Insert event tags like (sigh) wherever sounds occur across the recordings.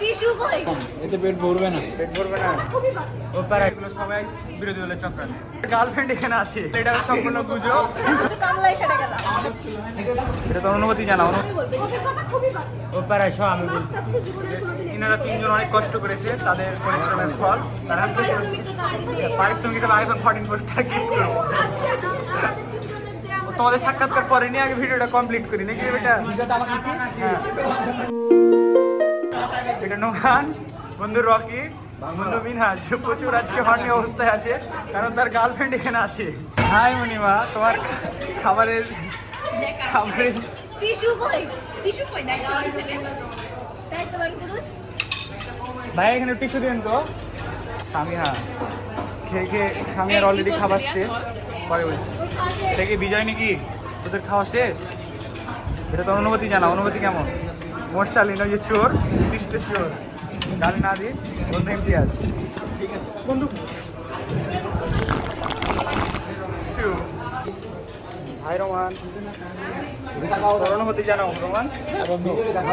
Tissue কই? এতে পেট ভরবে না। পেট ভরবে না। খুবই বাজে। ও প্যারা এগুলো সবাই বিরোধী দলের চক্রান্ত। গার্লফ্রেন্ড এখানে আছে। এটা সম্পূর্ণ গেলাম এটা তো অনুমতি জানাও। ও প্যারাই সব আমি এনারা তিনজন অনেক কষ্ট করেছে তাদের পরিশ্রমের ফল। তারা পারিশ্রমিক হিসেবে আইফোন ফোরটিন প্রো গিফট করব তোমাদের সাক্ষাৎকার পরে নিয়ে আগে ভিডিওটা কমপ্লিট করি নাকি এটা? এটা নোমান বন্ধু রকি বন্ধু মিনহাজ প্রচুর আজকে হর্নি অবস্থায় আছে কারণ তার গার্লফ্রেন্ড এখানে আছে। হাই মনিমা তোমার খাবারের খাবারের ভাই এখানে টিস্যু দিন তো। সামিহা খেয়ে খেয়ে সামিয়ার অলরেডি খাবার শেষ। পরে বলছি। এটা কি বিজয় নাকি? তোদের খাওয়া শেষ? এটা তো অনুমতি জানা অনুমতি কেমন? মোরশালিন ওই যে চোর বিশিষ্ট চোর। গালি না বন্ধু। ইমতিয়াজ বন্ধু রোমান। অনুমতি জানাও রোমান?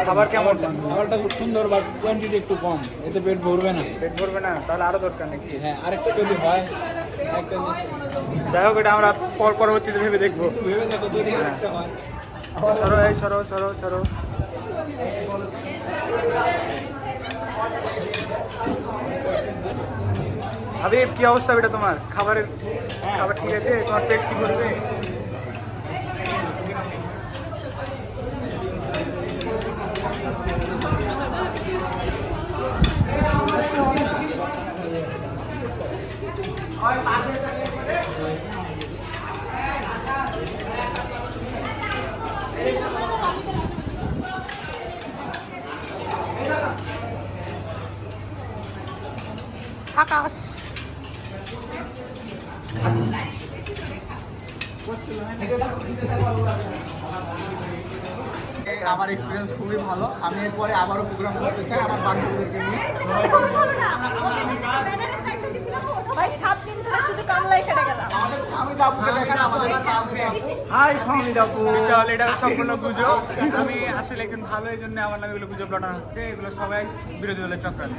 খাবার কেমন? খাবারটা খুব সুন্দর বাট কোয়ান্টিটি একটু কম। এতে পেট ভরবে না। পেট ভরবে না তাহলে আরও দরকার নাকি? হ্যাঁ আরেকটা যদি হয় একটা যাই হোক এটা আমরা পর পরবর্তীতে ভেবে দেখব। ভেবে দেখো যদি আরেকটা হয়। সরো এই সরো সরো সরো। হাবিব কি অবস্থা বেটা তোমার? খাবারের খাবার ঠিক আছে? তোমার পেট কি করবে আকাশ আমার এক্সপিরিয়েন্স খুবই ভালো। আমি এরপরে আবারও প্রোগ্রাম করতে চাই আমার বান্ধবীদেরকে নিয়ে। ভাই সাত দিন ধরে শুধু কামলাই খেটে গেলাম। আমাদের আমি দাবুকে দেখান আমাদের হাই ফাউন্ড আপু বিশাল এটা সম্পূর্ণ (laughs) গুজব। আমি আসলে একজন ভালো এই জন্য আমার নামে এগুলো গুজব লটানো হচ্ছে। এগুলো সবাই বিরোধী দলের চক্রান্ত।